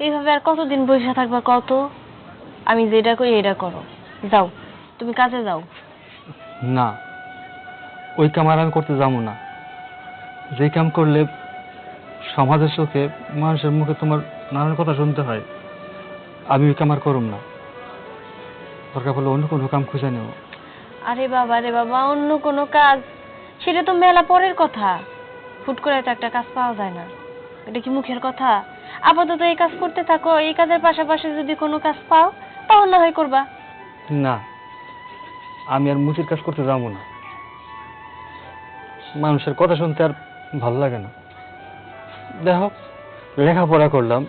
এইভাবে আর কতদিন বসে থাকবা কত? আমি যেটা করি এটা করো। যাও তুমি কাজে যাও। না ওই কাম আর আমি করতে যাব না। যে কাম করলে সমাজের চোখে মানুষের মুখে তোমার নানান কথা শুনতে হয়। আমি ওই কাম আর করুম না। দরকার পড়লে অন্য কোনো কাম খুঁজে নেব আরে বাবা রে বাবা অন্য কোনো কাজ? সেটা তো মেলা পরের কথা। হুট করে তো একটা কাজ পাওয়া যায় না। এটা কি মুখের কথা? আপাতত এই কাজ করতে থাকো। এই কাজের পাশাপাশি যদি কোনো কাজ পাও না হয় করবা। না, আমি আর মুচির কাজ করতে যাব না। মানুষের কথা শুনতে আর ভালো লাগে না। দেখো লেখাপড়া করলাম।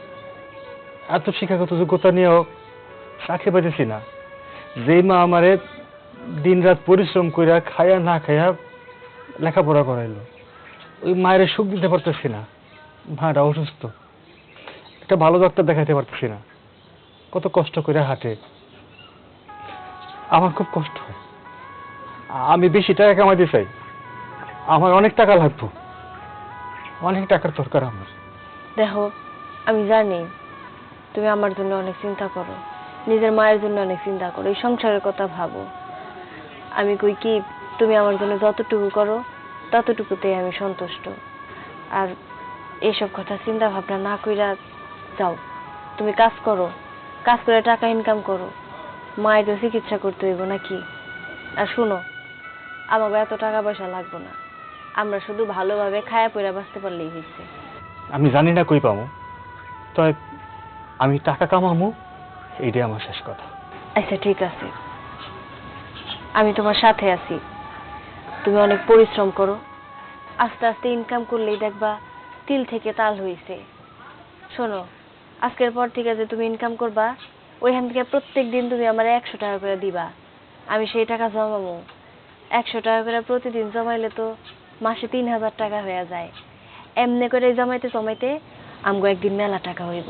এত শিক্ষাগত যোগ্যতা নিয়েও চাকরি পাইতেছি না। যেই মা আমারে দিন রাত পরিশ্রম কইরা খায়া না খায়া লেখাপড়া করাইলো। ওই মায়ের সুখ দিতে পারতেছি না। মাটা অসুস্থ। একটা ভালো ডাক্তার দেখাইতে পারতেছি না। কত কষ্ট করে হাঁটে। আমার খুব কষ্ট হয়। আমি বেশি টাকা কামাইতে চাই। আমার অনেক টাকা লাগবে। অনেক টাকার দরকার আমার। দেখো, আমি জানি তুমি আমার জন্য অনেক চিন্তা করো। নিজের মায়ের জন্য অনেক চিন্তা করো। এই সংসারের কথা ভাবো। আমি কই কি, তুমি আমার জন্য যতটুকু করো, ততটুকুতেই আমি সন্তুষ্ট। আর এইসব কথা চিন্তা ভাবনা না কইরা যাও। তুমি কাজ করো। কাজ করে টাকা ইনকাম করো। মায়ের চিকিৎসা করতে হইব নাকি? আর শুনো আমাকে এত টাকা পয়সা লাগবে না। আমরা শুধু ভালোভাবে খায়া পয়রা বাঁচতে পারলেই হয়েছে আমি জানি না কই পাবো তবে আমি টাকা কামামু এইটাই আমার শেষ কথা। আচ্ছা ঠিক আছে। আমি তোমার সাথে আছি। তুমি অনেক পরিশ্রম করো। আস্তে আস্তে ইনকাম করলেই দেখবা তিল থেকে তাল হইছে। শোনো আজকের পর থেকে যে তুমি ইনকাম করবা ওইখান থেকে প্রত্যেক দিন তুমি আমার একশো টাকা করে দিবা। আমি সেই টাকা জমাবো। একশো টাকা করে প্রতিদিন জমাইলে তো মাসে তিন হাজার টাকা হয়ে যায়। এমনি করে জমাইতে জমাইতে আমগো একদিন মেলা টাকা হইব।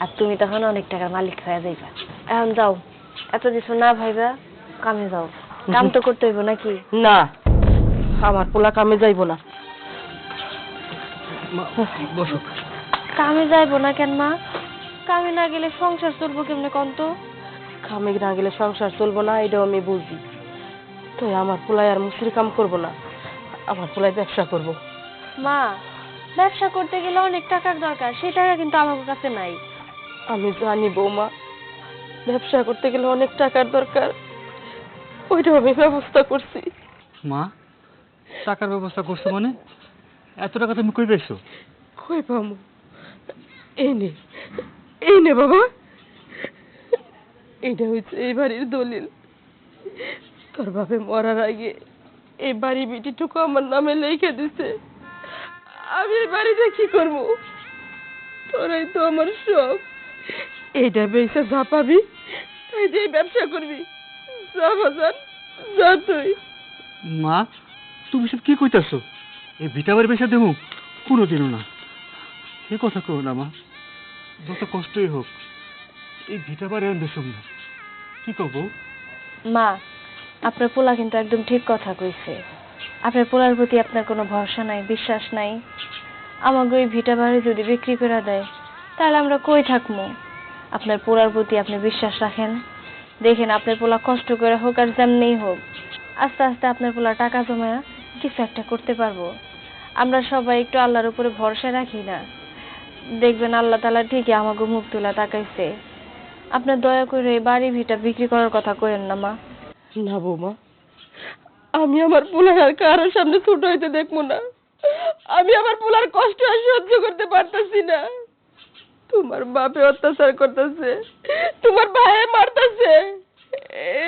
আর তুমি তখন অনেক টাকার মালিক হয়ে যাইবা। এখন যাও এত কিছু না ভাইবা কামে যাও। কাম তো করতে হইব নাকি? না আমার পোলা কামে যাইব না। কামে যাইব না কেন মা? কামে না গেলে সংসার চলবো কেমনে কন তো কামে না গেলে সংসার চলবো না এটাও আমি বুঝি তো আমার পোলায় আর মুসির কাম করব না আমার পোলায় ব্যবসা করব। মা ব্যবসা করতে গেলে অনেক টাকার দরকার সেই টাকা কিন্তু আমার কাছে নাই। আমি জানি বৌমা ব্যবসা করতে গেলে অনেক টাকার দরকার ওইটাও আমি ব্যবস্থা করছি। মা টাকার ব্যবস্থা করছ মানে? এত টাকা তুমি কই পেয়েছ কই পামু? এই নে। এই নে বাবা। এটা হচ্ছে এই বাড়ির দলিল। তোর বাপে মরার আগে এই বাড়ি বিটিটুকু আমার নামে লিখে দিছে। আমি এই বাড়িতে কি করব? তোরাই তো আমার সব। এইটা বেসে যা পাবি, তাই দিয়ে ব্যবসা করবি। যা বাজার, যা তুই। মা, তুমি সব কি কইতাছো? এই ভিটাবার বেসা দেবো? কোনোদিনও না। সে কথা কো না, মা। যত কষ্টই হোক, এই ভিটাবার এর বেসম না কি কব? মা, আপনার পোলা কিন্তু একদম ঠিক কথা কইছে। আপনার পোলার প্রতি আপনার কোনো ভরসা নাই, বিশ্বাস নাই। আমাকে ওই ভিটা বাড়ি যদি বিক্রি করে দেয়, তাহলে আমরা কই থাকব আপনার পোলার প্রতি আপনি বিশ্বাস রাখেন। দেখেন আপনার পোলা কষ্ট করে হোক আর যেমনিই হোক, আস্তে আস্তে আপনার পোলা টাকা জমায়া কিছু একটা করতে পারব। আমরা সবাই একটু আল্লাহর উপরে ভরসা রাখি না। দেখবেন আল্লাহ তালা ঠিকই আমাকে মুখ তুলে তাকাইছে। আপনার দয়া করে এই বাড়ি ভিটা বিক্রি করার কথা কইেন না, মা। না বৌমা, আমি আমার পোলার আর কারোর সামনে ছোট হইতে দেখব না। আমি আমার পোলার কষ্ট আর সহ্য করতে পারতাছি না। তোমার বাপে অত্যাচার করতেছে, তোমার ভাই মারতেছে।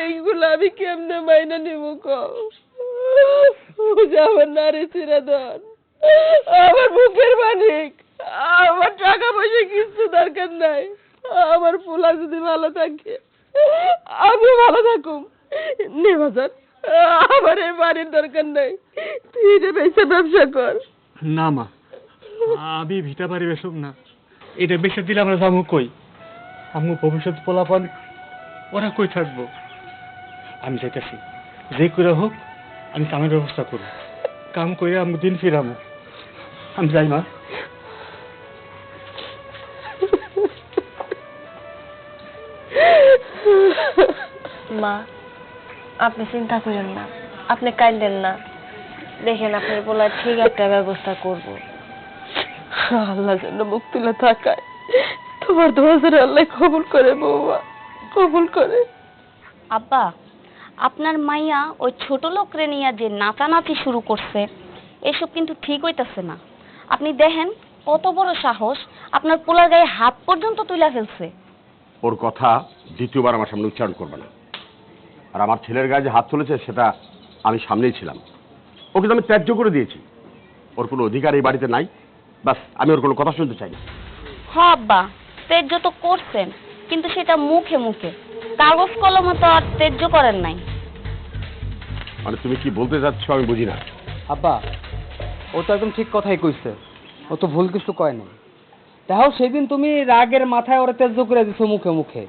এইগুলো আমি কেমনে মাইনা নিব কও? আমার নারী চিরাধন, আমার বুকের মালিক। আমার টাকা পয়সা কিছু দরকার নাই। আমার পোলা যদি ভালো থাকে আমিও ভালো থাকুম। নে বাজার, আমার এই বাড়ির দরকার নাই। তুই যে বেশি ব্যবসা কর। না মা, আমি ভিটা বাড়ি বেসম না। এটা বেসে দিলে আমরা যাব কই? আমি ভবিষ্যৎ পোলাপান, ওরা কই থাকব? আমি যাইতেছি। যে করে হোক, আমি কামের ব্যবস্থা করব। কাম করে আমি দিন ফিরামো। আমি যাই মা। মা আপনি চিন্তা করেন না। আপনি কাইন্দেন না। দেখেন আপনি বলা ঠিক একটা ব্যবস্থা করব। আল্লাহ যেন মুখ তুলে থাকায় তোমার দোয়া যেন আল্লাহ কবুল করে বৌমা কবুল করে। আব্বা আপনার মাইয়া ওই ছোট লোকরে নিয়ে যে নাচানাচি শুরু করছে এসব কিন্তু ঠিক হইতাছে না। আপনি দেখেন কত বড় সাহস আপনার পোলার গায়ে হাত পর্যন্ত তুলে ফেলছে। ওর কথা দ্বিতীয়বার আমার সামনে উচ্চারণ করবে না। আর আমার ছেলের গায়ে যে হাত তুলেছে সেটা আমি সামনেই ছিলাম। ওকে তো আমি ত্যায্য করে দিয়েছি। ওর কোনো অধিকার এই বাড়িতে নাই। বাস আমি ওর কোনো কথা শুনতে চাই না। হ আব্বা তেজ্য তো করছেন কিন্তু সেটা মুখে মুখে। কাগজ কলমে তো আর তেজ্য করেন নাই। মানে তুমি কি বলতে চাচ্ছ আমি বুঝি না। আব্বা ও তো একদম ঠিক কথাই কইছে। ও তো ভুল কিছু কয় নাই। তাও সেদিন তুমি রাগের মাথায় ওরা তেজ করে দিছো মুখে মুখে।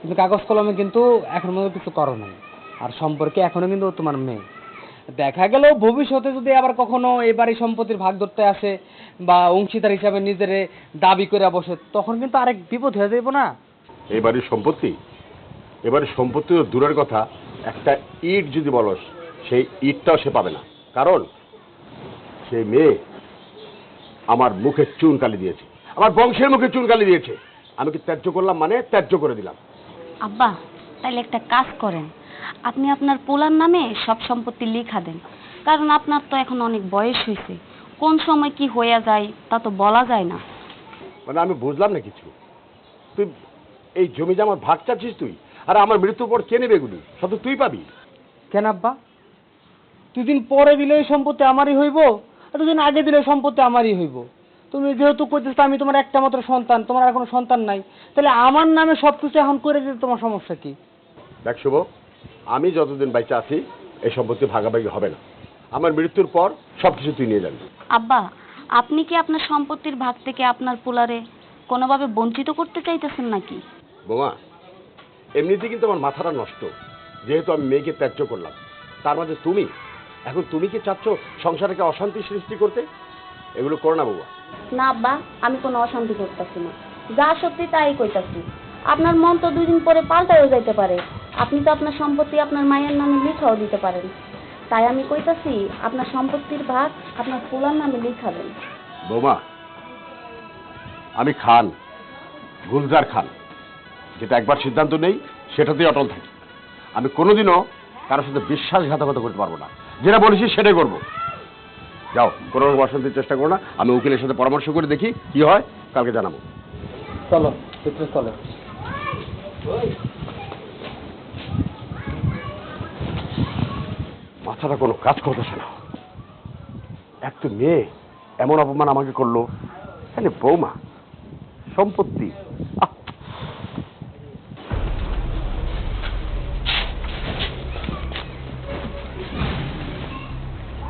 কিন্তু কাগজ কলমে কিন্তু এখন মতো কিছু করো নাই। আর সম্পর্কে এখনও কিন্তু তোমার মেয়ে। দেখা গেল ভবিষ্যতে যদি আবার কখনো এই সম্পত্তির ভাগ ধরতে আসে বা অংশীদার হিসাবে নিজের দাবি করে বসে, তখন কিন্তু আরেক বিপদ হয়ে যাইব না। এই বাড়ির সম্পত্তি? এবারে সম্পত্তি তো দূরের কথা। একটা ইট যদি বলস, সেই ইটটাও সে পাবে না। কারণ সেই মেয়ে আমার মুখে চুন কালি দিয়েছে। আমার বংশের মুখে চুন কালি দিয়েছে। আমি কি ত্যায্য করলাম মানে ত্যায্য করে দিলাম। আব্বা তাইলে একটা কাজ করেন। আপনি আপনার পোলার নামে সব সম্পত্তি লিখা দেন। কারণ আপনার তো এখন অনেক বয়স হয়েছে কোন সময় কি হয়ে যায় তা তো বলা যায় না। মানে আমি বুঝলাম না কিছু। তুই এই জমি জামার ভাগ চাচ্ছিস তুই আর আমার মৃত্যুর পর কে নেবে এগুলি? সব তো তুই পাবি। কেন আব্বা? দুদিন পরে দিলে ওই সম্পত্তি আমারই হইব আর দুদিন আগে দিলে ওই সম্পত্তি আমারই হইব। তুমি যেহেতু কইতেছো আমি তোমার একটা মাত্র সন্তান তোমার আর কোনো সন্তান নাই তাহলে আমার নামে সব কিছু এখন করে দিতে তোমার সমস্যা কি? দেখ শুভ আমি যতদিন বাইচে আছি এই সম্পত্তি ভাগাভাগি হবে না। আমার মৃত্যুর পর সব কিছু তুই নিয়ে যাবি। আব্বা আপনি কি আপনার সম্পত্তির ভাগ থেকে আপনার পোলারে কোনোভাবে বঞ্চিত করতে চাইতেছেন নাকি? বোমা এমনিতে কিন্তু আমার মাথাটা নষ্ট। যেহেতু আমি মেয়েকে ত্যায্য করলাম তার মাঝে তুমি এখন তুমি কি চাচ্ছ সংসারকে অশান্তি সৃষ্টি করতে? এগুলো করো না বাবা। না আব্বা আমি কোনো অশান্তি করতেছি না। যা সত্যি তাই কইতাছি। আপনার মন তো দুই দিন পরে পাল্টায়ও যাইতে পারে। আপনি তো আপনার সম্পত্তি আপনার মায়ের নামে লিখাও দিতে পারেন। তাই আমি কইতাছি আপনার সম্পত্তির ভাগ আপনার পোলার নামে লিখাবেন বৌমা আমি খান গুলজার খান। যেটা একবার সিদ্ধান্ত নেই সেটাতেই অটল থাকি। আমি কোনোদিনও কারোর সাথে বিশ্বাসঘাতকতা করতে পারব না। যেটা বলেছি সেটাই করব। যাও কোনো রকম অশান্তির চেষ্টা করো না। আমি উকিলের সাথে পরামর্শ করে দেখি কি হয় কালকে জানাব। চলো চলো মাথাটা কোনো কাজ করতেছে না। এক তো মেয়ে এমন অপমান আমাকে করল। এখানে বৌমা সম্পত্তি।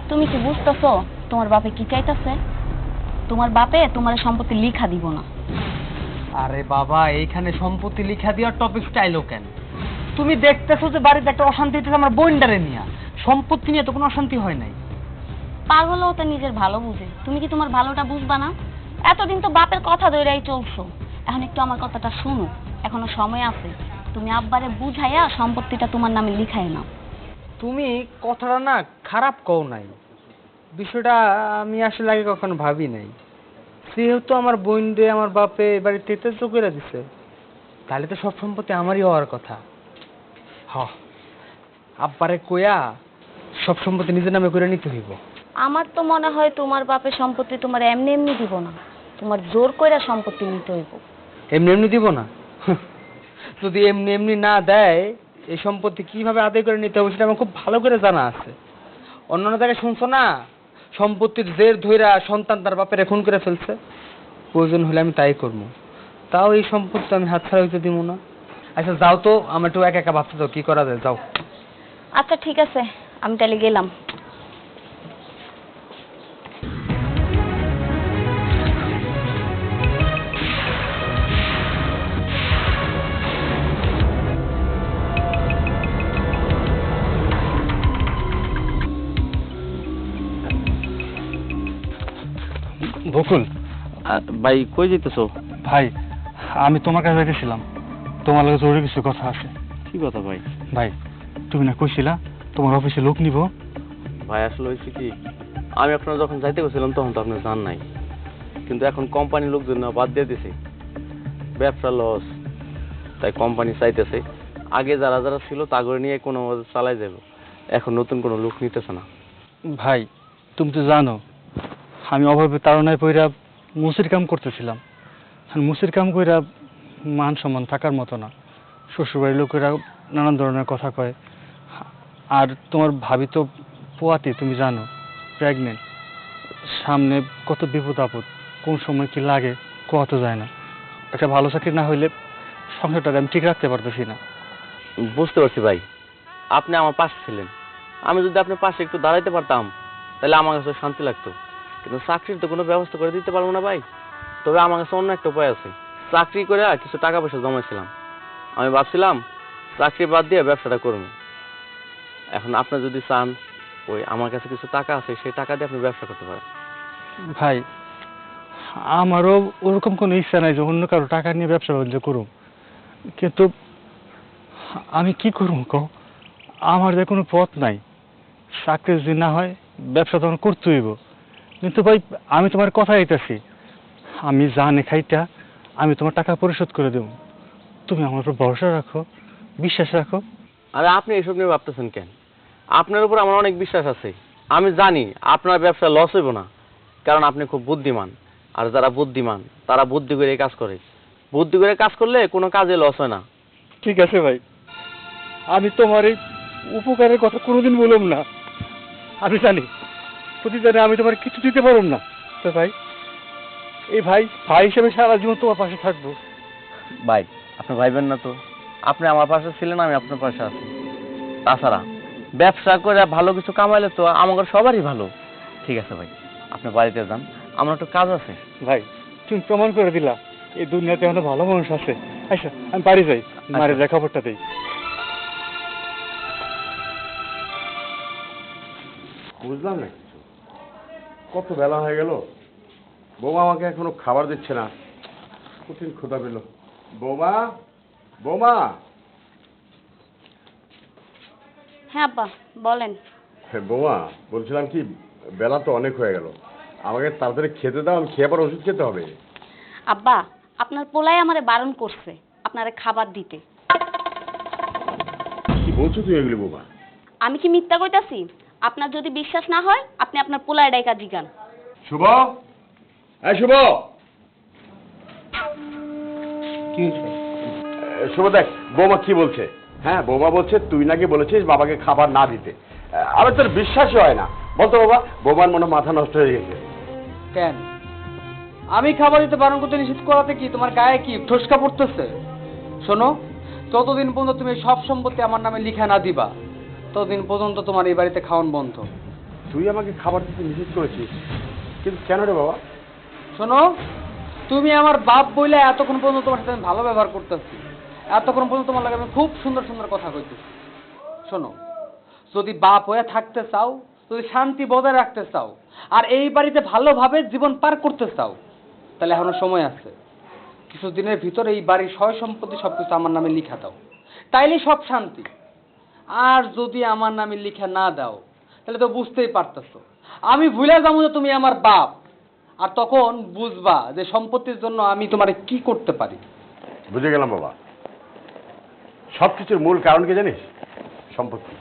তুমি কি বুঝতেছো? তোমার বাপে কি চাইতাছে? তোমার বাপে তোমার সম্পত্তি লিখা দিব না। আরে বাবা এইখানে সম্পত্তি লিখা দেওয়ার টপিক স্টাইলও কেন? তুমি দেখতেছো যে বাড়িতে একটা অশান্তি হইতেছে আমার বইন্ডারে নিয়ে। সম্পত্তি নিয়ে তো কোনো অশান্তি হয় নাই। পাগলও তো নিজের ভালো বুঝে। তুমি কি তোমার ভালোটা বুঝবা না? এতদিন তো বাপের কথা ধরেই চলছো। এখন একটু আমার কথাটা শুনো। এখনও সময় আছে। তুমি আব্বারে বুঝাইয়া সম্পত্তিটা তোমার নামে লিখাই নাও। তুমি কথাটা না খারাপ কও নাই। বিষয়টা আমি আসলে আগে কখনো ভাবি নাই। যেহেতু আমার বোন রে আমার বাপে এবারে তেতেজ করে দিছে তাহলে তো সব সম্পত্তি আমারই হওয়ার কথা। হ আব্বারে কয়া সব সম্পত্তি নিজের নামে করে নিতে হইব। আমার তো মনে হয় তোমার বাপের সম্পত্তি তোমার এমনি এমনি দিব না। তোমার জোর কইরা সম্পত্তি নিতে হইব। এমনি এমনি দিব না? যদি এমনি এমনি না দেয় এই সম্পত্তি কীভাবে আদায় করে নিতে হবে সেটা আমার খুব ভালো করে জানা আছে। অন্যান্য জায়গায় শুনছো না? সম্পত্তির জের ধইরা সন্তান তার বাপের খুন করে ফেলছে। প্রয়োজন হলে আমি তাই করব। তাও এই সম্পত্তি আমি হাতছাড়া হইতে দিব না। আচ্ছা যাও তো আমার একটু একা একা ভাবতে দাও কি করা যায়? যাও। আচ্ছা ঠিক আছে, আমি তাহলে গেলাম। বকুল। ভাই কই যেতেছো ভাই আমি তোমার কাছে রেখেছিলাম তোমার লগে জরুরি কিছু কথা আছে। কি কথা ভাই? ভাই তুমি না কইছিলা তোমার অফিসে লোক নিব। ভাই আসলে হয়েছে কি আমি আপনারা যখন যাইতে গেছিলাম তখন তো আপনার জান নাই। কিন্তু এখন কোম্পানির লোকজন বাদ দিয়ে দিছে। ব্যবসা লস তাই কোম্পানি চাইতেছে। আগে যারা যারা ছিল তা করে নিয়ে কোনো চালাই যাবে এখন নতুন কোনো লোক নিতেছে না। ভাই তুমি তো জানো আমি অভাবে তাড়নায় পইরা মুসির কাম করতেছিলাম। মুসির কাম কইরা মান সম্মান থাকার মতো না। শ্বশুরবাড়ির লোকেরা নানান ধরনের কথা কয়। আর তোমার ভাবি তো পোয়াতি, তুমি জানো প্রেগনেন্ট সামনে কত বিপদ আপদ, কোন সময় কি লাগে কত যায় না। একটা ভালো চাকরি না হইলে সংসারটা আমি ঠিক রাখতে পারতেছি না। বুঝতে পারছি ভাই। আপনি আমার পাশে ছিলেন। আমি যদি আপনার পাশে একটু দাঁড়াইতে পারতাম, তাহলে আমার কাছে শান্তি লাগতো। কিন্তু চাকরির তো কোনো ব্যবস্থা করে দিতে পারব না ভাই। তবে আমার কাছে অন্য একটা উপায় আছে। চাকরি করে কিছু টাকা পয়সা জমাইছিলাম। আমি ভাবছিলাম, চাকরি বাদ দিয়ে ব্যবসাটা করব। এখন আপনি যদি চান, ওই আমার কাছে কিছু টাকা আছে, সেই টাকা দিয়ে আপনি ব্যবসা করতে পারেন। ভাই, আমারও ওরকম কোনো ইচ্ছা নাই যে অন্য কারও টাকা নিয়ে ব্যবসা বাণিজ্য করুম কিন্তু আমি কি করুম কো? আমার যে কোনো পথ নাই। চাকরি যদি না হয়, ব্যবসা তখন করতে হইব। কিন্তু ভাই আমি তোমার কথা আইতাছি আমি জানে খাইটা আমি তোমার টাকা পরিশোধ করে দেব। তুমি আমার উপর ভরসা রাখো বিশ্বাস রাখো। আরে আপনি এসব নিয়ে ভাবতেছেন কেন? আপনার উপর আমার অনেক বিশ্বাস আছে। আমি জানি আপনার ব্যবসা লস হইব না কারণ আপনি খুব বুদ্ধিমান। আর যারা বুদ্ধিমান তারা বুদ্ধি করে কাজ করে। বুদ্ধি করে কাজ করলে কোনো কাজে লস হয় না। ঠিক আছে ভাই। আমি তোমার এই উপকারের কথা কোনোদিন বললাম না। আমি জানি। প্রতিদিনে আমি তোমার কিছু দিতে পারব না। তো ভাই এই ভাই ভাই হিসেবে সারা জীবন তোমার পাশে থাকব। ভাই আপনি ভাইবেন না তো। আপনি আমার পাশে ছিলেন আমি আপনার পাশে আছি। তাছাড়া ব্যবসা করে ভালো কিছু কামাইলে তো আমাদের সবারই ভালো। ঠিক আছে ভাই আপনি বাড়িতে যান আমার একটু কাজ আছে। ভাই তুমি প্রমাণ করে দিলা এই দুনিয়াতে অনেক ভালো মানুষ আছে। আচ্ছা আমি বাড়ি যাই মারে যা খবরটা দেই। বুঝলাম না। কত বেলা হয়ে গেল? বৌমা আমাকে এখনও খাবার দিচ্ছে না। কঠিন ক্ষুধা পেল। বৌমা? বৌমা? হ্যাঁ আব্বা বলেন। হ্যাঁ, বৌমা বলছিলাম কি বেলা তো অনেক হয়ে গেল। আমাকে তাড়াতাড়ি খেতে দাও আমি খেয়ে পর ওষুধ খেতে হবে। আব্বা আপনার পোলাই আমারে বারণ করছে আপনারে খাবার দিতে। কি বলছো তুমি এগুলি বৌমা? আমি কি মিথ্যা কইতাছি? আপনার যদি বিশ্বাস না হয় আপনি আপনার পোলায় ডাইকা জিগান। শুভ? হ্যাঁ শুভ! কি হয়েছে? শুভ দেখ বৌমা কি বলছে? হ্যাঁ বৌমা বলছে তুই নাকি বলেছিস বাবাকে খাবার না দিতে। এ, আমার তোর বিশ্বাসই হয় না। বলতো বাবা বৌমার মনে মাথা নষ্ট হয়ে গেছে। কেন? আমি খাবার দিতে বারণ করতে নিষেধ করাতে কি? তোমার গায়ে কি ঠোসকা পড়তেছে? শোনো ততদিন পর্যন্ত তুমি সব সম্পত্তি আমার নামে লিখা না দিবা। ততদিন পর্যন্ত তোমার এই বাড়িতে খাওয়ান বন্ধ। তুই আমাকে খাবার দিতে নিষেধ করেছিস। কিন্তু কেন রে বাবা? শোনো তুমি আমার বাপ বইলে এতক্ষণ পর্যন্ত তোমার সাথে আমি ভালো ব্যবহার করতেছি। এতক্ষণ পর্যন্ত তোমার লাগে আমি খুব সুন্দর সুন্দর কথা কইতেছি। শোনো যদি বাপ হয়ে থাকতে চাও যদি শান্তি বজায় রাখতে চাও আর এই বাড়িতে ভালোভাবে জীবন পার করতে চাও তাহলে এখনও সময় আছে। কিছুদিনের ভিতরে এই বাড়ির সয় সম্পত্তি সব কিছু আমার নামে লিখা দাও। তাইলে সব শান্তি। আর যদি আমার নামে লিখা না দাও তাহলে তো বুঝতেই পারতেছো। আমি ভুলে যাব যে তুমি আমার বাপ। আর তখন বুঝবা যে সম্পত্তির জন্য আমি তোমারে কি করতে পারি। বুঝে গেলাম বাবা। সব কিছুর মূল কারণ কি জানিস? সম্পত্তি।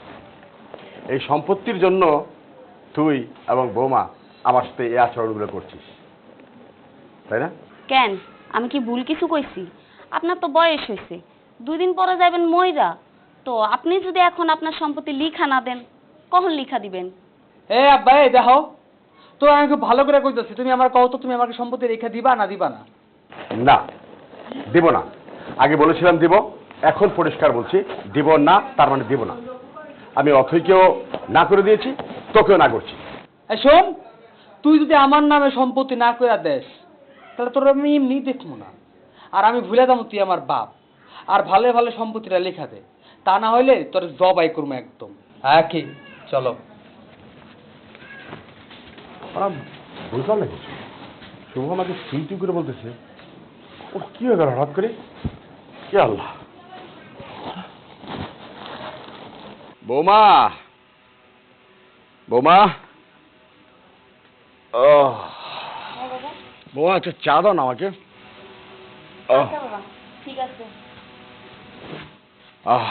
এই সম্পত্তির জন্য তুই এবং বৌমা আমার সাথে এই আচরণগুলো করছিস। তাই না? কেন? আমি কি ভুল কিছু কইছি? আপনার তো বয়স হয়েছে দুদিন পরে যাবেন মইরা তো আপনি যদি এখন আপনার সম্পত্তি লিখা না দেন কখন লিখা দিবেন? এ আব্বা এই দেখো তো আমি খুব ভালো করে কইতেছি তুমি আমার কও তো তুমি আমাকে সম্পত্তি রেখে দিবা না দিবা না? না দিব না। আগে বলেছিলাম দিব এখন পরিষ্কার বলছি দিব না তার মানে দিব না। আমি অথৈকেও না করে দিয়েছি তোকেও না করছি। এই শোন তুই যদি আমার নামে সম্পত্তি না করে দেস তাহলে তোর আমি এমনি দেখব না। আর আমি ভুলে যাব তুই আমার বাপ আর ভালো ভালো সম্পত্তিটা লেখা দে। তা না হইলে তোর জবাই করব একদম। হ্যাঁ কি? চলো। ওরা বুঝলাম না কিছু শুভ আমাকে তুই করে বলতেছে। ও কি হয়ে গেল হঠাৎ করে? কে আল্লাহ। বৌমা। বৌমা। ও। বৌমা একটা চা দাও না আমাকে। ও, আচ্ছা ঠিক আছে। আহ।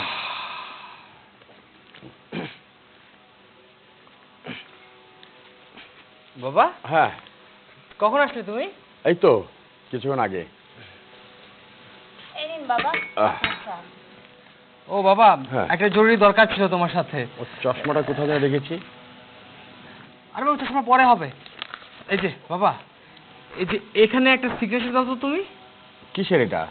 বাবা? হ্যাঁ। কখন আসলে তুমি? এই তো কিছুক্ষণ আগে। এই নিন বাবা আহ, আচ্ছা। ও বাবা হ্যাঁ। একটা জরুরি দরকার ছিল তোমার সাথে। ও চশমাটা কোথায় যেন রেখেছি আরে বাবা চশমা পরে হবে। এই যে বাবা এই যে এখানে একটা সিগনেচার দাও তো তুমি। কিসের এটা?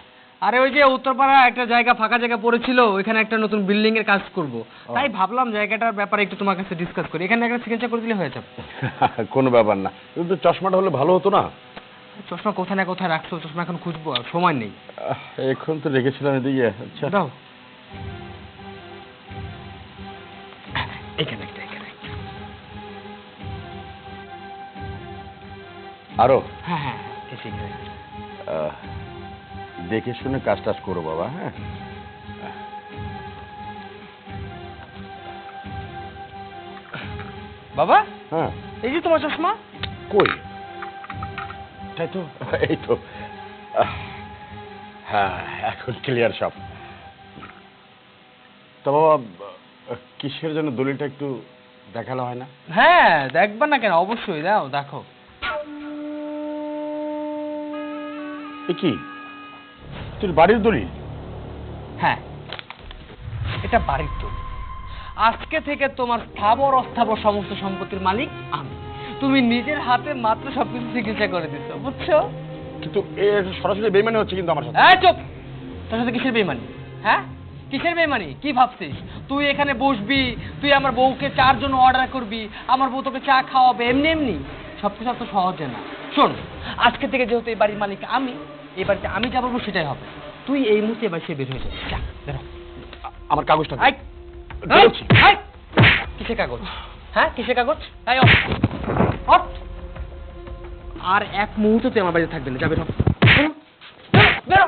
আরে ওই যে উত্তরপাড়া একটা জায়গা ফাঁকা জায়গা পড়েছিল ওইখানে একটা নতুন বিল্ডিং এর কাজ করব। তাই ভাবলাম জায়গাটার ব্যাপারে একটু তোমার কাছে ডিসকাস করি। এখানে একটা সিগনেচার করে দিলে হয়ে যাবে। কোনো ব্যাপার না। কিন্তু চশমাটা হলে ভালো হতো না? চশমা কোথায় না কোথায় রাখছো? চশমা এখন খুঁজবো আর সময় নেই। এখন তো রেখেছিলাম এদিকে আচ্ছা। দাও। এখানে একটা এখানে আরও? হ্যাঁ হ্যাঁ হ্যাঁ, এই যে আহ, দেখে শুনে কাজ টাজ করো বাবা হ্যাঁ? বাবা? হ্যাঁ। এই যে তোমার চশমা। কই? তাই তো। এই তো। হ্যাঁ এখন ক্লিয়ার সব। তো বাবা কিসের জন্য দলিলটা একটু দেখানো হয় না? হ্যাঁ দেখবা না কেন? অবশ্যই দাও দেখো। এ কি? তোর বাড়ির দলিল হ্যাঁ এটা বাড়ির তো আজকে থেকে তোমার স্থাবর অস্থাবর সমস্ত সম্পত্তির মালিক আমি। তুমি নিজের হাতে মাত্র সবকিছু চিকিৎসা করে দিছো বুঝছ? কিন্তু এ সরাসরি বেমানি হচ্ছে কিন্তু আমার সাথে। এই চুপ! তোর সাথে কিসের বেমানি হ্যাঁ? কিসের বেমানি কি ভাবছিস? তুই এখানে বসবি তুই আমার বউকে চার জন্য অর্ডার করবি আমার বউ তোকে চা খাওয়াবে এমনি এমনি? সব কিছু এত সহজে না। শোন আজকে থেকে যেহেতু এই বাড়ির মালিক আমি এই বাড়িতে আমি যা বলব সেটাই হবে। তুই এই মুহূর্তে এবার সে বের হয়ে যাবে। যা বেরো আমার কাগজটা। আই। আই কিসের কাগজ? হ্যাঁ কিসের কাগজ? আই আর এক মুহূর্ত তুই আমার বাড়িতে থাকবে না। যা বেরো বেরো, বেরো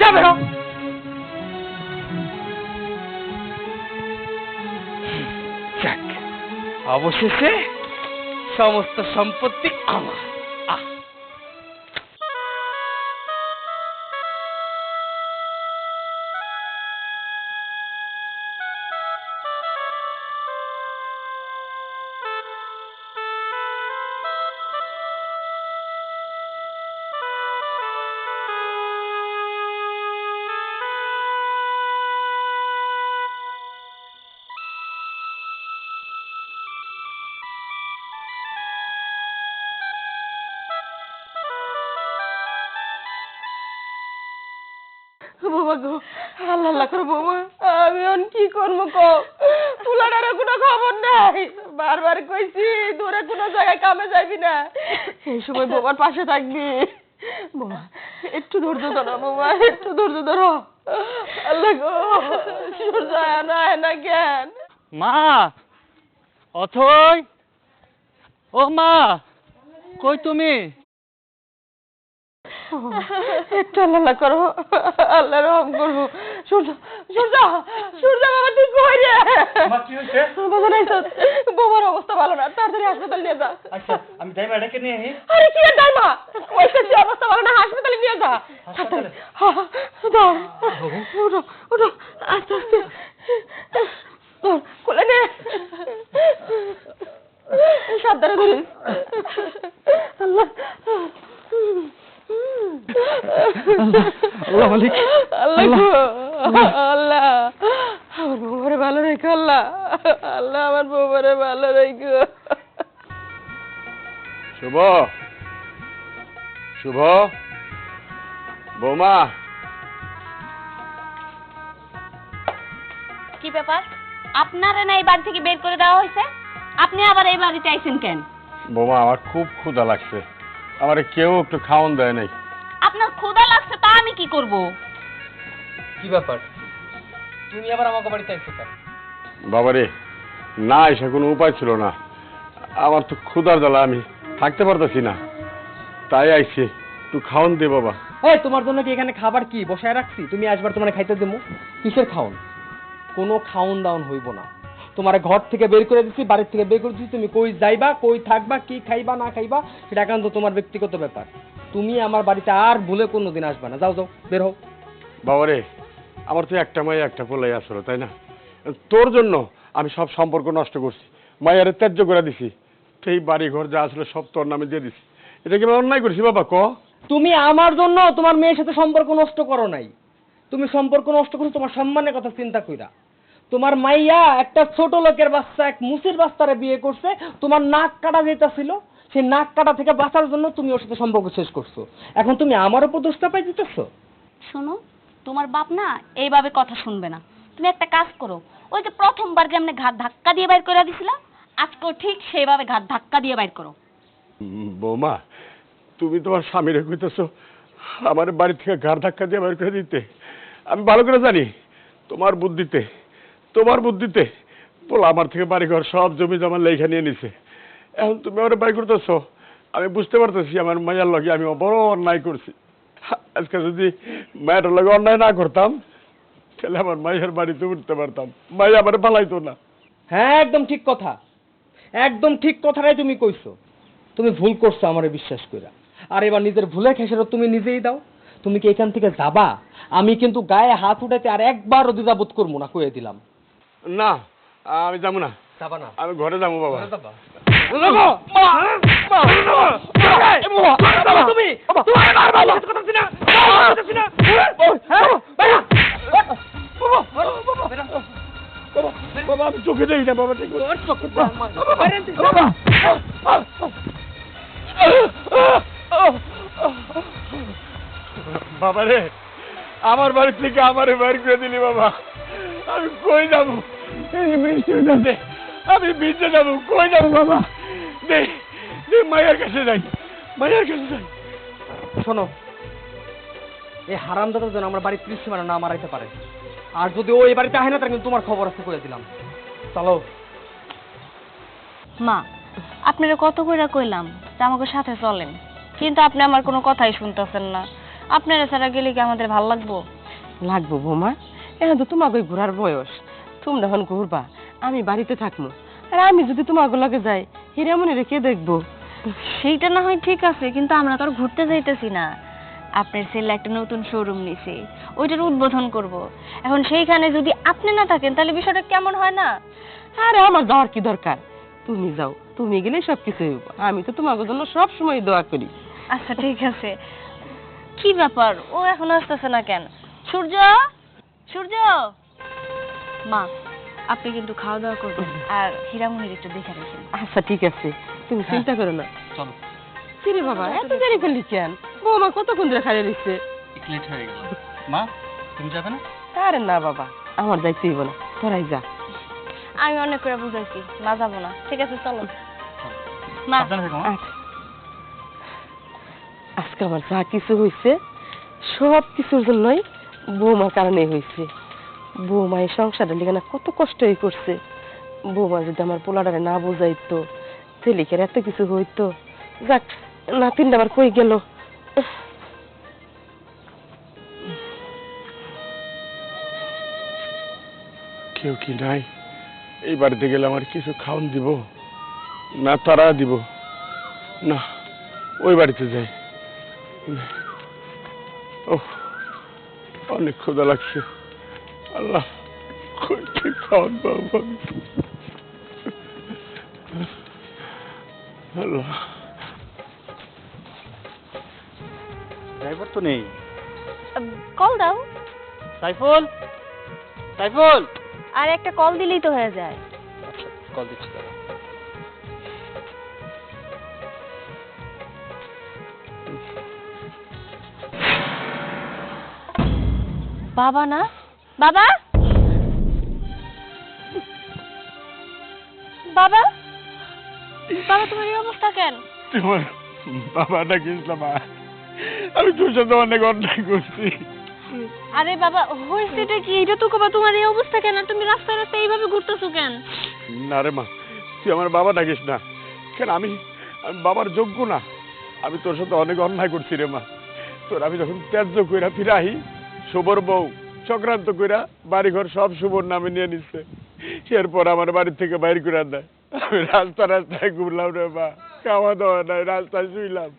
যা বেরো অবশেষে সমস্ত সম্পত্তি আমার। আল্লাহ করো বৌমা, আমি এখন কি করব কো পোলাটার কোনো খবর নাই। বারবার কইছি, দূরে কোনো জায়গায় কামে যাবি না। এই সময় বৌমার পাশে থাকবি। বৌমা, একটু ধৈর্য ধরো বৌমা, একটু ধৈর্য ধরো। আল্লাহ গো সূর্য না না জ্ঞান? মা, অথই? ও মা, কই তুমি? একটু আল্লাহ করো। আল্লাহ রহম করব। সূর্য সূর্য সূর্য বাবা তুই কই রে? বাবা নাই তো বৌমার অবস্থা ভালো না। তাড়াতাড়ি হাসপাতাল নিয়ে যা। আচ্ছা আমি ম্যাডাকে নিয়ে আহি আরে কি আর দাইমা কইতেছি অবস্থা ভালো না হাসপাতালে নিয়ে যা। হাসপাতালে? হ্যাঁ, দাও আস্তে আস্তে। কোলে নে। সাবধানে ধরিস। আল্লাহ। আল্লাহ মালিক, আল্লাহ আল্লাহ। আমার ভালো রেখো আল্লাহ। আল্লাহ আমার ভালো রেখো। শুভ। শুভ। বৌমা। কি ব্যাপার? আপনারে না এই বাড়ি থেকে বের করে দেওয়া হয়েছে? আপনি আবার এই বাড়িতে আইছেন কেন? বৌমা আমার খুব ক্ষুধা লাগছে। আমার কেউ একটু খাওয়ান দেয় নাই। আপনার ক্ষুধা লাগছে তা আমি কি করব? কি ব্যাপার? তুমি আবার আমাকে বাড়িতে আইছো কেন? বাবারে না এসে কোনো উপায় ছিল না। আমার তো ক্ষুধার জ্বালা আমি থাকতে পারতেছি না। তাই আইছি একটু খাওন দে বাবা। এই তোমার জন্য কি এখানে খাবার কি? বসায় রাখছি? তুমি আসবার তোমার খাইতে দেবো। কিসের খাওন? কোনো খাওন দাওন হইব না। তোমার ঘর থেকে বের করে দিচ্ছি বাড়ির থেকে বের করে দিচ্ছি তুমি কই যাইবা কই থাকবা কি খাইবা না খাইবা সেটা একান্ত তোমার ব্যক্তিগত ব্যাপার। তুমি আমার বাড়িতে আর ভুলে কোনো দিন আসবে না। যাও যাও বের হও। বাবারে আমার তো একটা মাই একটা পোলাই আসলো তাই না? তোর জন্য আমি সব সম্পর্ক নষ্ট করছি। মায়ের ত্যায্য করে দিছি। সেই বাড়ি ঘর যা আসলে সব তোর নামে দিয়ে দিছি। এটা কি আমি অন্যায় করছি বাবা ক? তুমি আমার জন্য তোমার মেয়ের সাথে সম্পর্ক নষ্ট করো নাই। তুমি সম্পর্ক নষ্ট করছ তোমার সম্মানের কথা চিন্তা কইরা। তোমার মাইয়া একটা ছোট লোকের বাচ্চা এক মুসির বাচ্চারে বিয়ে করছে তোমার নাক কাটা যেতেছিল সেই নাক কাটা থেকে বাঁচার জন্য তুমি ওর সাথে সম্পর্ক শেষ করছ। এখন তুমি আমার উপর দোষটা পাই দিতেছো শোনো তোমার বাপ না এইভাবে কথা শুনবে না। তুমি একটা কাজ করো ওই যে প্রথমবার কেমনে ঘাট ধাক্কা দিয়ে বাইর করে দিছিলা আজকেও ঠিক সেইভাবে ঘাট ধাক্কা দিয়ে বাইর করো। বৌমা তুমি তোমার স্বামীরে কইতেছো আমার বাড়ি থেকে ঘাড় ধাক্কা দিয়ে বের করে দিতে। আমি ভালো করে জানি তোমার বুদ্ধিতে তোমার বুদ্ধিতে। বলো আমার থেকে বাড়ি ঘর সব জমি জমা লেখা নিয়ে নিছে। এখন তুমি আমার বাড়ি করতেছো? আমি বুঝতে পারতেছি আমার মায়ের লগে আমি বড় অন্যায় করছি। আজকে যদি মায়ের লগে অন্যায় না করতাম, তাহলে আমার মায়ের বাড়িতে উঠতে পারতাম। মাই আমার পালাইতো না। হ্যাঁ একদম ঠিক কথা। একদম ঠিক কথাটাই তুমি কইছো। তুমি ভুল করছ আমারে বিশ্বাস কইরা। আর এবার নিজের ভুলে খেসারত তুমি নিজেই দাও। তুমি কি এখান থেকে যাবা? আমি কিন্তু গায়ে হাত উঠাইতে আর একবারও দ্বিধাবোধ করব না কয়ে দিলাম। না আমি যাব না যাবা না আমি ঘরে যাব বাবা বাবা আমি চোখে দেখি না বাবা ঠিক বাবা রে আমার বাড়ি থেকে আমারে বাইর করে দিলি বাবা আমি কই যাব? এই বৃষ্টির মধ্যে আমি ভিজে যাব কই যাব বাবা? দে দে মায়ের কাছে যাই মায়ের কাছে যাই। শোনো এই হারাম দাদা যেন আমার বাড়ির ত্রিসীমানা না মারাইতে পারে। আর যদি ও এই বাড়িতে আহে না তাহলে কিন্তু তোমার খবর আছে করে দিলাম। চলো। মা আপনারা কত কইরা কইলাম যে আমাকে সাথে চলেন। কিন্তু আপনি আমার কোনো কথাই শুনতেছেন না। আপনারা ছাড়া গেলে কি আমাদের ভালো লাগবো? লাগবো বৌমা। এখন তো তোমাকে ঘোরার বয়স। তোমরা এখন ঘুরবা আমি বাড়িতে থাকব আর আমি যদি তোমাকে লগে যাই হিরামনি রেখে দেখব। সেইটা না হয় ঠিক আছে কিন্তু আমরা তো আর ঘুরতে যাইতেছি না। আপনার ছেলে একটা নতুন শোরুম নিছে ওইটার উদ্বোধন করব। এখন সেইখানে যদি আপনি না থাকেন তাহলে বিষয়টা কেমন হয় না? আরে আমার যাওয়ার কি দরকার? তুমি যাও তুমি গেলে সব কিছু আমি তো তোমাকে জন্য সব সময় দোয়া করি। আচ্ছা ঠিক আছে। কি ব্যাপার? ও এখন আসতেছে না কেন? সূর্য? সূর্য! মা আপনি কিন্তু খাওয়া দাওয়া করবেন। আর হীরামণির একটু দেখে রাখেন আচ্ছা ঠিক আছে। তুমি চিন্তা করো না। চলো। কিরে বাবা এত দেরি করলি কেন? বৌমা কতক্ষণ ধরে খাইয়ে দিচ্ছে লেট হয়ে গেল। মা তুমি যাবে না? আরে না বাবা আমার যাইতে হইব না। তোরাই যা। আমি অনেক করে বুঝাইছি না যাব না। ঠিক আছে চলো। মা। আচ্ছা। আজকে আমার যা কিছু হয়েছে সব কিছুর জন্যই বৌমার কারণে হয়েছে। বৌমা এই সংসারের লিগে না কত কষ্টই করছে। বৌমা যদি আমার পোলাডারে না বোঝাইতো ছেলেকের এত কিছু হইতো, যাক, নাতিনটা আবার কই গেল? কেউ কি নাই? এই বাড়িতে গেলে আমার কিছু খাওন দিব, না তারা দিব। না, ওই বাড়িতে যাই। ও অনেক ক্ষুধা লাগছে। খাওয়ান আল্লাহ। ড্রাইভার তো নেই। কল দাও। সাইফুল সাইফুল। আর একটা কল দিলেই তো হয়ে যায়। আচ্ছা কল দিচ্ছি বাবা না? বাবা? বাবা? বাবা তোমার এই অবস্থা কেন? তোমার বাবা ডাকিস মা। আমি তোর সাথে অনেক অন্যায় করছি। আরে বাবা হয়েছেটা কি? এটা তো কবা তোমার এই অবস্থা কেন? আর তুমি রাস্তায় রাস্তায় এইভাবে ঘুরতেছো কেন? না রে মা তুই আমার বাবা ডাকিস না? কেন আমি আমি বাবার যোগ্য না? আমি তোর সাথে অনেক অন্যায় করছি রে মা। তোর আমি যখন ত্যায্য কইরা ফিরাহি শোভর বউ। চক্রান্ত কইরা বাড়িঘর সব শুভর নামে নিয়ে নিচ্ছে এরপর আমার বাড়ি থেকে বাইর করে দেয়। আমি রাস্তা রাস্তায় ঘুরলাম রে বা খাওয়া দাওয়া নাই রাস্তায় শুইলাম।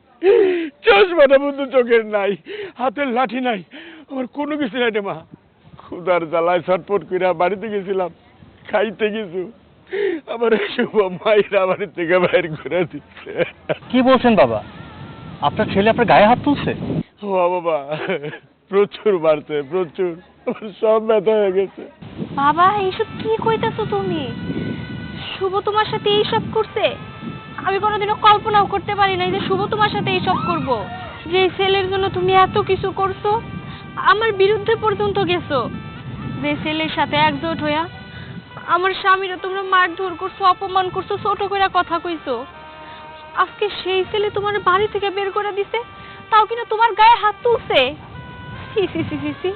চশমাটা বন্ধু চোখের নাই হাতের লাঠি নাই। আমার কোনো কিছু নাই মা। ক্ষুদার জ্বালায় ছটফট কইরা বাড়িতে গেছিলাম। খাইতে গেছু। আমার শুভ মাইরা বাড়ি থেকে বাইর করে দিচ্ছে কি বলছেন বাবা? আপনার ছেলে আপনার গায়ে হাত তুলছে? ও বাবা প্রচুর বাড়ছে, প্রচুর। সব ব্যথা হয়ে গেছে। বাবা, এইসব কি কইতাছো তুমি? শুভ তোমার সাথে এইসব করছে? আমি কোনোদিনও কল্পনাও করতে পারি নাই যে শুভ তোমার সাথে এইসব করব। যে ছেলের জন্য তুমি এত কিছু করছ, আমার বিরুদ্ধে পর্যন্ত গেছো। যে ছেলের সাথে একজোট হইয়া আমার স্বামীরা তোমরা মারধর করছ, অপমান করছ, ছোট করে কথা কইছো। আজকে সেই ছেলে তোমার বাড়ি থেকে বের করে দিছে, তাও কিনা তোমার গায়ে হাত তুলছে? সি সি সি সি সি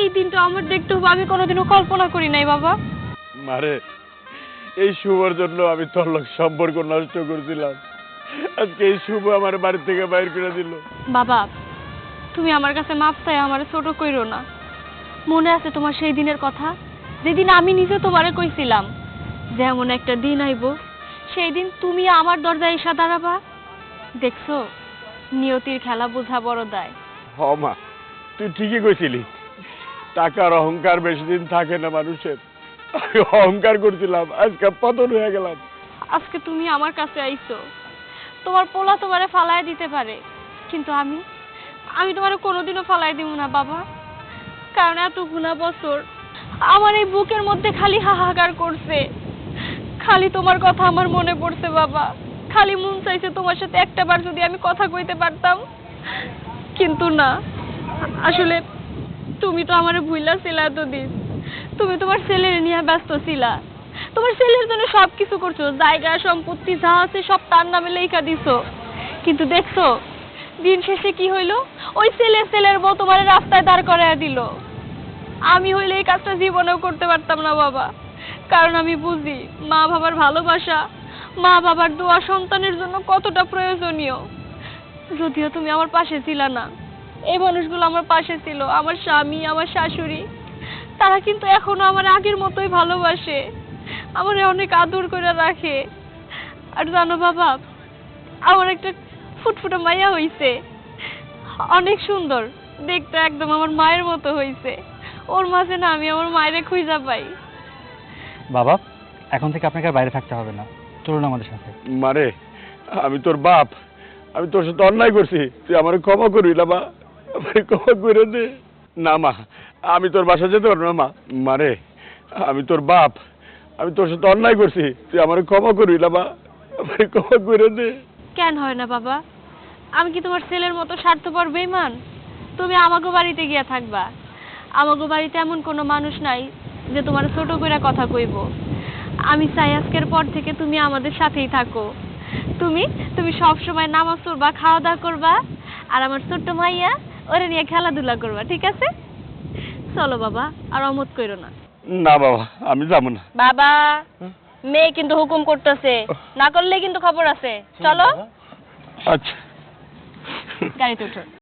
এই দিনটা আমার দেখতে হবে আমি কোনোদিনও কল্পনা করি নাই বাবা। মারে এই শুভর জন্য আমি তোর লোক সম্পর্ক নষ্ট করছিলাম। আজকে এই শুভ আমার বাড়ি থেকে বাইর করে দিল। বাবা তুমি আমার কাছে মাপ চাই আমার ছোট কইরো না। মনে আছে তোমার সেই দিনের কথা? যেদিন আমি নিজে তোমারে কইছিলাম যে এমন একটা দিন আইব সেই দিন তুমি আমার দরজায় এসে দাঁড়াবা। দেখছ নিয়তির খেলা বোঝা বড় দায়। হ মা। তুই ঠিকই কইছিলি, টাকার অহংকার বেশি দিন থাকে না মানুষের। অহংকার করছিলাম, আজকে পতন হয়ে গেলাম। আজকে তুমি আমার কাছে আইছো। তোমার পোলা তোমারে ফালায় দিতে পারে, কিন্তু আমি আমি তোমারে কোনোদিনও ফালায় দিব না, বাবা। কারণ এত গুণা বছর আমার এই বুকের মধ্যে খালি হাহাকার করছে। খালি তোমার কথা আমার মনে পড়ছে, বাবা। খালি মন চাইছে তোমার সাথে একটা বার যদি আমি কথা কইতে পারতাম। কিন্তু না। আসলে তুমি তো আমারে ভুইলা ছিলা এতদিন তুমি তোমার ছেলের নিয়ে ব্যস্ত ছিলা। তোমার ছেলের জন্য সব কিছু করছ, জায়গা, সম্পত্তি যা আছে সব তার নামে লেখা দিছো। কিন্তু দেখছ, দিন শেষে কি হইল? ওই ছেলে ছেলের বউ তোমার রাস্তায় দাঁড় করায় দিল। আমি হইলে এই কাজটা জীবনেও করতে পারতাম না, বাবা। কারণ আমি বুঝি, মা বাবার ভালোবাসা, মা বাবার দোয়া সন্তানের জন্য কতটা প্রয়োজনীয়। যদিও তুমি আমার পাশে ছিলা না। এই মানুষগুলো আমার পাশে ছিল আমার স্বামী আমার শাশুড়ি। তারা কিন্তু এখনও আমার আগের মতোই ভালোবাসে আমার অনেক আদর করে রাখে। আর জানো বাবা আমার একটা ফুটফুটে মাইয়া হইছে অনেক সুন্দর দেখতে একদম আমার মায়ের মতো হইছে। ওর মাঝে না আমি আমার মায়েরে খুঁজা পাই। বাবা এখন থেকে আপনাকে আর বাইরে থাকতে হবে না চলুন আমাদের সাথে। মারে আমি তোর বাপ আমি তোর সাথে অন্যায় করছি তুই আমার ক্ষমা করবি না মা। না, মা, আমি তোর বাসা যেতে পারব না, মা। মারে আমি তোর বাপ। আমি তোর সাথে অন্যায় করছি। তুই আমার ক্ষমা করবি না, মা। আমার ক্ষমা করে দে। কেন হয় না, বাবা? আমি কি তোমার ছেলের মতো স্বার্থপর বেইমান তুমি আমাগো বাড়িতে গিয়া থাকবা। আমাগো বাড়িতে এমন কোনো মানুষ নাই যে তোমার ছোট করে কথা কইব। আমি চাই আজকের পর থেকে তুমি আমাদের সাথেই থাকো। তুমি তুমি সব সময় নামাজ পড়বা খাওয়া দাওয়া করবা। আর আমার ছোট্ট মাইয়া ওরে নিয়ে খেলাধুলা করবা ঠিক আছে? চলো বাবা আর অমত করো না। না বাবা আমি যাব না। বাবা মেয়ে কিন্তু হুকুম করতেছে। না করলে কিন্তু খবর আছে। চলো। আচ্ছা। গাড়িতে উঠো।